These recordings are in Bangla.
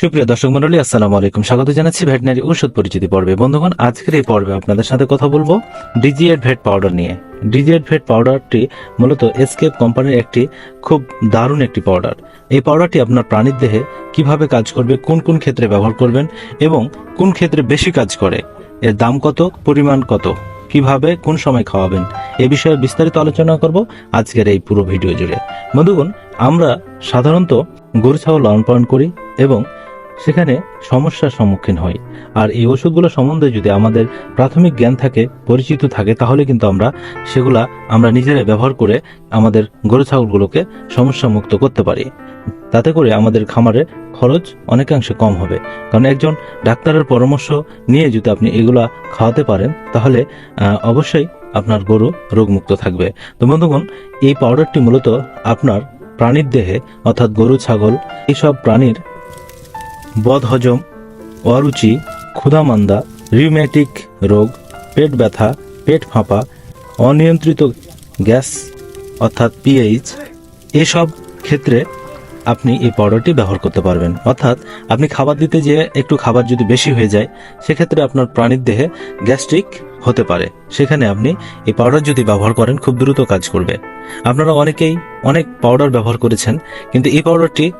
সুপ্রিয় দর্শক মন্ডলী আসসালামু আলাইকুম। স্বাগত জানাচ্ছি ভেটেনারি ঔষধ পরিচিতি পর্বে। বন্ধুগণ, আজকের এই পর্বে আপনাদের সাথে কথা বলব ডিজিএড ভেট পাউডার নিয়ে। ডিজিএড ভেট পাউডারটি মূলত এসকেপ কোম্পানির একটি খুব দারুণ একটি পাউডার। এই পাউডারটি আপনার প্রাণীর দেহে কীভাবে কাজ করবে, কোন কোন ক্ষেত্রে ব্যবহার করবেন এবং কোন ক্ষেত্রে বেশি কাজ করে, এর দাম কত, পরিমাণ কত, কীভাবে, কোন সময় খাওয়াবেন, এ বিষয়ে বিস্তারিত আলোচনা করব আজকের এই পুরো ভিডিও জুড়ে। বন্ধুগণ, আমরা সাধারণত গরু, ছাগল, লালন পালন করি এবং সেখানে সমস্যার সম্মুখীন হই। আর এই ওষুধগুলো সম্বন্ধে যদি আমাদের প্রাথমিক জ্ঞান থাকে, পরিচিত থাকে, তাহলে কিন্তু আমরা সেগুলা আমরা নিজেরাই ব্যবহার করে আমাদের গরু ছাগলগুলোকে সমস্যা মুক্ত করতে পারি। তাতে করে আমাদের খামারের খরচ অনেকাংশে কম হবে। কারণ একজন ডাক্তারের পরামর্শ নিয়ে যদি আপনি এগুলা খাওয়াতে পারেন, তাহলে অবশ্যই আপনার গরু রোগমুক্ত থাকবে। তো বন্ধুগণ, এই পাউডারটি মূলত আপনার প্রাণীর দেহে, অর্থাৎ গরু, ছাগল, এইসব প্রাণীর বদহজম, অরুচি, ক্ষুধামান্দা রিউম্যাটিক রোগ, পেট ব্যথা, পেট ফাঁপা, অনিয়ন্ত্রিত গ্যাস অর্থাৎ পিএইচ এসব ক্ষেত্রে আপনি এই পাউডারটি ব্যবহার করতে পারবেন। অর্থাৎ আপনি খাবার দিতে যেয়ে একটু খাবার যদি বেশি হয়ে যায়, সেক্ষেত্রে আপনার প্রাণীর দেহে গ্যাস্ট্রিক হতে পারে। সেখানে আপনি এই পাউডার যদি ব্যবহার করেন, খুব দ্রুত কাজ করবে। আপনারা অনেকেই অনেক পাউডার ব্যবহার করেছেন, কিন্তু এই পাউডারটি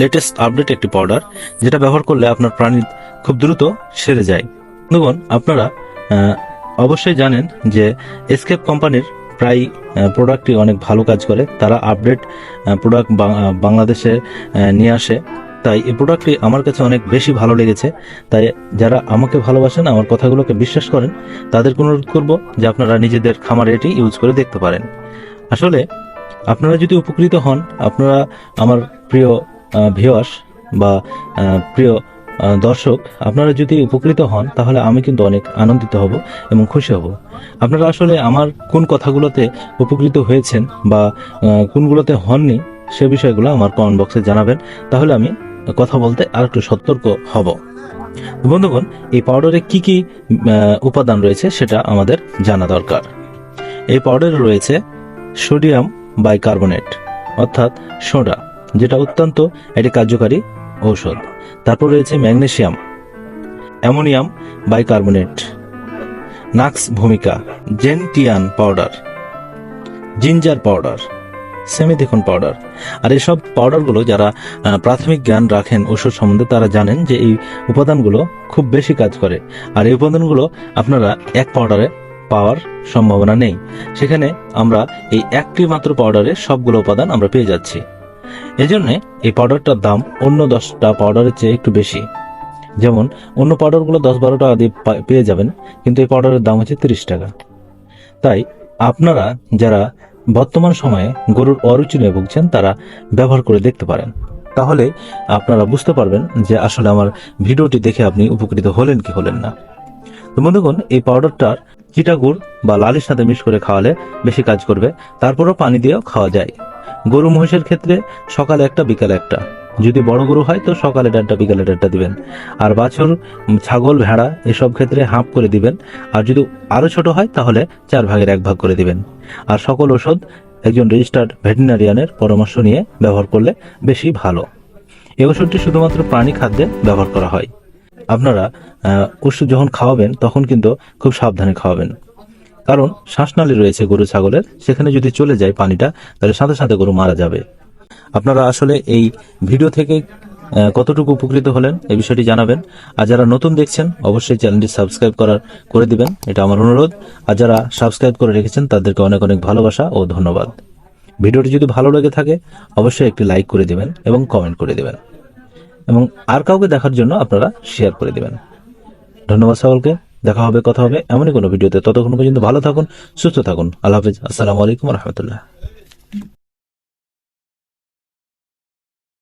লেটেস্ট আপডেট একটি পাউডার যেটা ব্যবহার করলে আপনার প্রাণী খুব দ্রুত সেরে যায়। বন্ধুগণ, আপনারা অবশ্যই জানেন যে এসকেপ কোম্পানির প্রায় প্রোডাক্টটি অনেক ভালো কাজ করে। তারা আপডেট প্রোডাক্ট বাংলাদেশে নিয়ে আসে। তাই এই প্রোডাক্টটি আমার কাছে অনেক বেশি ভালো লেগেছে। তাই যারা আমাকে ভালোবাসেন, আমার কথাগুলোকে বিশ্বাস করেন তাদেরকে অনুরোধ করব যে আপনারা নিজেদের খামারে এটি ইউজ করে দেখতে পারেন। আসলে, আপনারা যদি উপকৃত হন, আপনারা আমার প্রিয় ভিওয়াস বা প্রিয় দর্শক, আপনারা যদি উপকৃত হন, তাহলে আমি কিন্তু অনেক আনন্দিত হব এবং খুশি হব। আপনারা আসলে আমার কোন কথাগুলোতে উপকৃত হয়েছেন বা কোনগুলোতে হননি, সে বিষয়গুলো আমার কমেন্ট বক্সে জানাবেন। তাহলে আমি কথা বলতে আর একটু সতর্ক হব। বন্ধুগণ, এই পাউডারে কি কি উপাদান রয়েছে সেটা আমাদের জানা দরকার। এই পাউডারে রয়েছে সোডিয়াম বাইকার্বনেট অর্থাৎ সোডা। যেটা অত্যন্ত একটি কার্যকারী ঔষধ। তারপর রয়েছে ম্যাগনেশিয়াম অ্যামোনিয়াম বাইকার্বনেট, নাক্স ভূমিকা, জেনটিয়ান পাউডার, জিঞ্জার পাউডার সেমি দেখুন পাউডার। আর এসব পাউডারগুলো যারা প্রাথমিক জ্ঞান রাখেন ওষুধ সম্বন্ধে, তারা জানেন যে এই উপাদানগুলো খুব বেশি কাজ করে। আর এই উপাদানগুলো আপনারা এক পাউডারে পাওয়ার সম্ভাবনা নেই। সেখানে আমরা এই একটি মাত্র পাউডারে সবগুলো উপাদান আমরা পেয়ে যাচ্ছি। এজন্য এই পাউডারটার দাম অন্য দশটা পাউডারের চেয়ে একটু বেশি। যেমন, অন্য পাউডারগুলো দশ বারো টাকা দিয়ে পেয়ে যাবেন, কিন্তু এই পাউডারের দাম হচ্ছে তিরিশ টাকা। তাই আপনারা যারা বর্তমান সময়ে গরুর অরুচি নিয়ে ভুগছেন, তারা ব্যবহার করে দেখতে পারেন। তাহলে আপনারা বুঝতে পারবেন যে আসলে আমার ভিডিওটি দেখে আপনি উপকৃত হলেন কি হলেন না। তো বন্ধুগণ, এই পাউডারটার চিটাগুড় বা লালের সাথে মিশ করে খাওয়ালে বেশি কাজ করবে, তারপরও পানি দিয়েও খাওয়া যায়। গরু মহিষের ক্ষেত্রে সকালে একটা, বিকালে একটা। যদি বড় গরু হয়, তো সকালে ডানটা বিকালে ডানটা দিবেন। আর বাছুর, ছাগল, ভেড়া, এসব ক্ষেত্রে হাফ করে দিবেন। আর যদি আরও ছোট হয়, তাহলে চার ভাগের এক ভাগ করে দিবেন। আর সকল ওষুধ একজন রেজিস্টার্ড ভেটেরিনারিয়ানের পরামর্শ নিয়ে ব্যবহার করলে বেশি ভালো। এই ওষুধটি শুধুমাত্র প্রাণী খাদ্যে ব্যবহার করা হয়। আপনারা ওষুধ যখন খাওয়াবেন, তখন কিন্তু খুব সাবধানে খাওয়াবেন। কারণ শ্বাসনালী রয়েছে গরু ছাগলের। সেখানে যদি চলে যায় পানিটা, তাহলে সাথে সাথে গরু মারা যাবে। আপনারা আসলে এই ভিডিও থেকে কতটুকু উপকৃত হলেন এই বিষয়টি জানাবেন। আর যারা নতুন দেখছেন, অবশ্যই চ্যানেলটি সাবস্ক্রাইব করার করে দিবেন। এটা আমার অনুরোধ। আর যারা সাবস্ক্রাইব করে রেখেছেন, তাদেরকে অনেক অনেক ভালোবাসা ও ধন্যবাদ। ভিডিওটি যদি ভালো লেগে থাকে, অবশ্যই একটি লাইক করে দিবেন এবং কমেন্ট করে দিবেন। এবং আর কাউকে দেখার জন্য আপনারা শেয়ার করে দিবেন। ধন্যবাদ সকলকে। দেখা হবে, কথা হবে এমনই কোনো ভিডিওতে। ততক্ষণ পর্যন্ত ভালো থাকুন, সুস্থ থাকুন। আল্লাহ হাফিজ। আসসালামু আলাইকুম রহমতুল্লাহ।